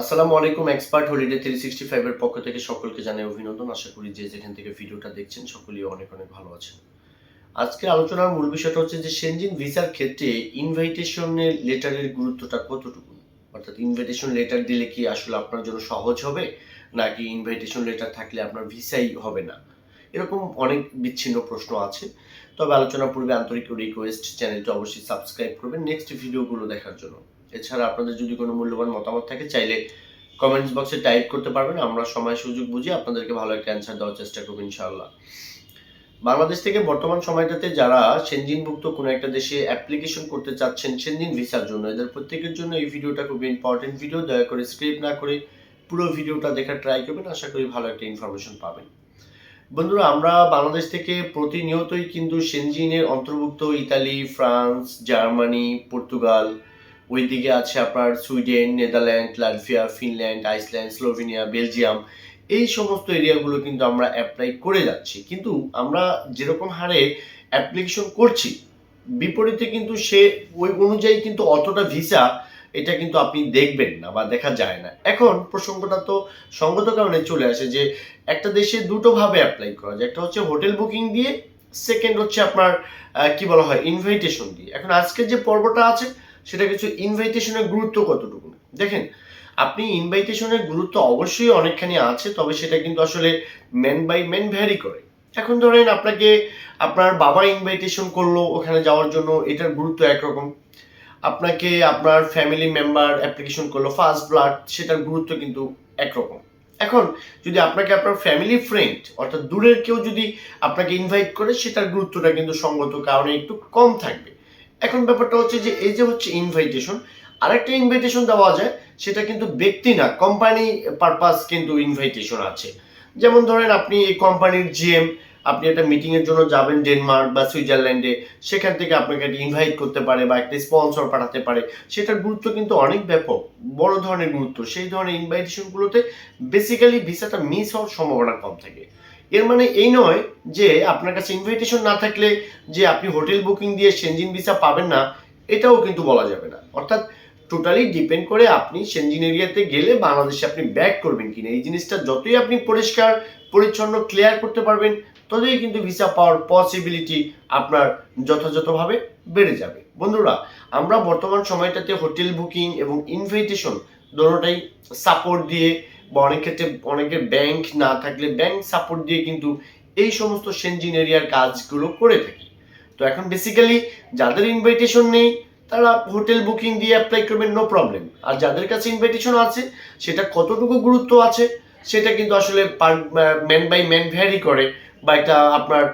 আসসালামু আলাইকুম expert holiday three sixty ফাইভের পক্ষ থেকে সকলকে জানাই অভিনন্দন। আশা করি যে যেখান থেকে ভিডিওটা দেখছেন, সকলেই অনেক অনেক ভালো আছেন। আজকে আলোচনার মূল বিষয়টা হচ্ছে যে সেনজিন ভিসার ক্ষেত্রে ইনভাইটেশনের লেটারের গুরুত্বটা কতটুকু? অর্থাৎ ইনভাইটেশন লেটার দিলে কি আসলে আপনার জন্য সহজ হবে? নাকি ইনভাইটেশন লেটার থাকলে আপনার ভিসাই হবে না? এরকম অনেক বিচ্ছিন্ন প্রশ্ন আছে। তবে আলোচনার পূর্বে আন্তরিক রিকোয়েস্ট চ্যানেলটা অবশ্যই সাবস্ক্রাইব করবেন। নেক্সট ভিডিওগুলো দেখার জন্য। এছাড়া আপনাদের যদি কোনো মূল্যবান মতামত থাকে, চাইলে কমেন্টস বক্সে টাইপ করতে পারবেন। আমরা সময় সুযোগ বুঝে আপনাদেরকে ভালো একটা অ্যান্সার দেওয়ার চেষ্টা করব ইনশাআল্লাহ। বাংলাদেশ থেকে বর্তমান সময়টাতে যারা সেনজিনভুক্ত কোনো একটা দেশে অ্যাপ্লিকেশন করতে চাচ্ছেন সেনজিন ভিসার জন্য, এদের প্রত্যেকের জন্য এই ভিডিওটা খুবই ইম্পর্টেন্ট ভিডিও দয়া করে স্ক্রিপ্ট না করে পুরো ভিডিওটা দেখার ট্রাই করবেন। আশা করি ভালো একটা ইনফরমেশন পাবেন। বন্ধুরা, আমরা বাংলাদেশ থেকে প্রতিনিয়তই কিন্তু সেনজিনের অন্তর্ভুক্ত ইতালি, ফ্রান্স, জার্মানি, পর্তুগাল ওইদিকে আছে আপনার Sweden, Netherland, Latvia, Finland, Iceland, Slovenia, Belgium. এই সমস্ত এরিয়াগুলো কিন্তু আমরা অ্যাপ্লাই করে যাচ্ছি। কিন্তু আমরা যেরকম হারে অ্যাপ্লিকেশন করছি, বিপরীতে কিন্তু সে ওই অনুযায়ী কিন্তু অতটা ভিসা এটা কিন্তু আপনি দেখবেন না বা দেখা যায় না। এখন প্রসঙ্গটা তো সঙ্গত কারণে চলে আসে যে একটা দেশে দুটো ভাবে অ্যাপ্লাই করা যায়। একটা হচ্ছে হোটেল বুকিং দিয়ে সেকেন্ড হচ্ছে আপনার কি বলা হয় ইনভাইটেশন দিয়ে। এখন আজকের যে পর্বটা আছে সেটা কিছু ইনভাইটেশনের গুরুত্ব কতটুকু? দেখেন, আপনি ইনভাইটেশনের গুরুত্ব অবশ্যই অনেকখানি আছে, তবে সেটা কিন্তু আসলে মেন বাই মেন ভ্যারি করে। এখন ধরেন আপনাকে আপনার বাবা ইনভাইটেশন করল ওখানে যাওয়ার জন্য, এটার গুরুত্ব একরকম। আপনাকে আপনার ফ্যামিলি মেম্বার অ্যাপ্লিকেশন করল ফার্স্ট ব্লাড সেটার গুরুত্ব কিন্তু একরকম। এখন যদি আপনাকে আপনার ফ্যামিলি ফ্রেন্ড অর্থাৎ দূরের কেউ যদি আপনাকে ইনভাইট করে, সেটার গুরুত্বটা কিন্তু সঙ্গত কারণে একটু কম থাকবে। এখন ব্যাপারটা হচ্ছে যে এই যে হচ্ছে ইনভাইটেশন আরেকটা ইনভাইটেশন দেওয়া যায়, সেটা কিন্তু ব্যক্তি না কোম্পানি পারপাস কিন্তু ইনভাইটেশন আছে। যেমন ধরেন আপনি এই কোম্পানির জিএম আপনি একটা মিটিংয়ের জন্য যাবেন ডেনমার্ক বা সুইজারল্যান্ডে সেখান থেকে আপনাকে একটা ইনভাইট করতে পারে বা একটা স্পন্সর পাঠাতে পারে। সেটার গুরুত্ব কিন্তু অনেক ব্যাপক, বড় ধরনের গুরুত্ব। সেই ধরনের ইনভাইটেশনগুলোতে বেসিক্যালি ভিসাটা মিস হওয়ার সম্ভাবনা কম থাকে। এর মানে এই নয় যে আপনার কাছে ইনভাইটেশন না থাকলে যে আপনি হোটেল বুকিং দিয়ে সেনজিন ভিসা পাবেন না, এটাও কিন্তু বলা যাবে না। অর্থাৎ টোটালি ডিপেন্ড করে আপনি সেনজিন এরিয়াতে গেলে বাংলাদেশে আপনি ব্যাক করবেন কিনা। এই জিনিসটা যতই আপনি পরিষ্কার, পরিচ্ছন্ন ক্লিয়ার করতে পারবেন, ততই কিন্তু ভিসা পাওয়ার পসিবিলিটি আপনার যথাযথভাবে বেড়ে যাবে। বন্ধুরা, আমরা বর্তমান সময়টাতে হোটেল বুকিং এবং ইনভাইটেশন দোনোটাই সাপোর্ট দিয়ে বা অনেক ক্ষেত্রে অনেকের ব্যাংক না থাকলে ব্যাংক সাপোর্ট দিয়ে কিন্তু এই সমস্ত সেনজিন এরিয়ার কাজগুলো করে থাকি। তো এখন বেসিক্যালি যাদের ইনভাইটেশন নেই, তারা হোটেল বুকিং দিয়ে অ্যাপ্লাই করবেন নো প্রবলেম আর যাদের কাছে ইনভাইটেশন আছে, সেটা কতটুকু গুরুত্ব আছে, সেটা কিন্তু আসলে ম্যান বাই ম্যান ভ্যারি করে বা এটা আপনার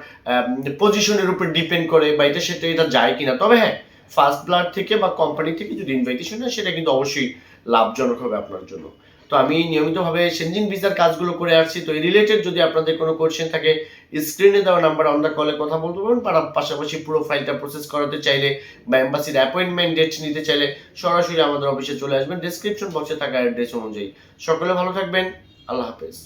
পজিশনের উপর ডিপেন্ড করে বা এটা সেটা, এটা যায় কিনা। তবে হ্যাঁ ফার্স্ট ব্লাড থেকে বা কোম্পানি থেকে যদি ইনভাইটেশন হয় সেটা কিন্তু অবশ্যই লাভজনক হবে আপনার জন্য। তো আমি নিয়মিতভাবে সেনজিন ভিসার কাজগুলো করে আসছি। তো এই রিলেটেড যদি আপনাদের কোনো কোয়েশ্চেন থাকে স্ক্রিনে দেওয়া নাম্বার অন দ্য কলে কথা বলতে পারবেন, বা পাশাপাশি পুরো ফাইলটা প্রসেস করাতে চাইলে, বা এম্বাসির অ্যাপয়েন্টমেন্ট ডেট নিতে চাইলে সরাসরি আমাদের অফিসে চলে আসবেন। ডেসক্রিপশন বক্সে থাকা অ্যাড্রেস অনুযায়ী। সকলে ভালো থাকবেন। আল্লাহ হাফেজ।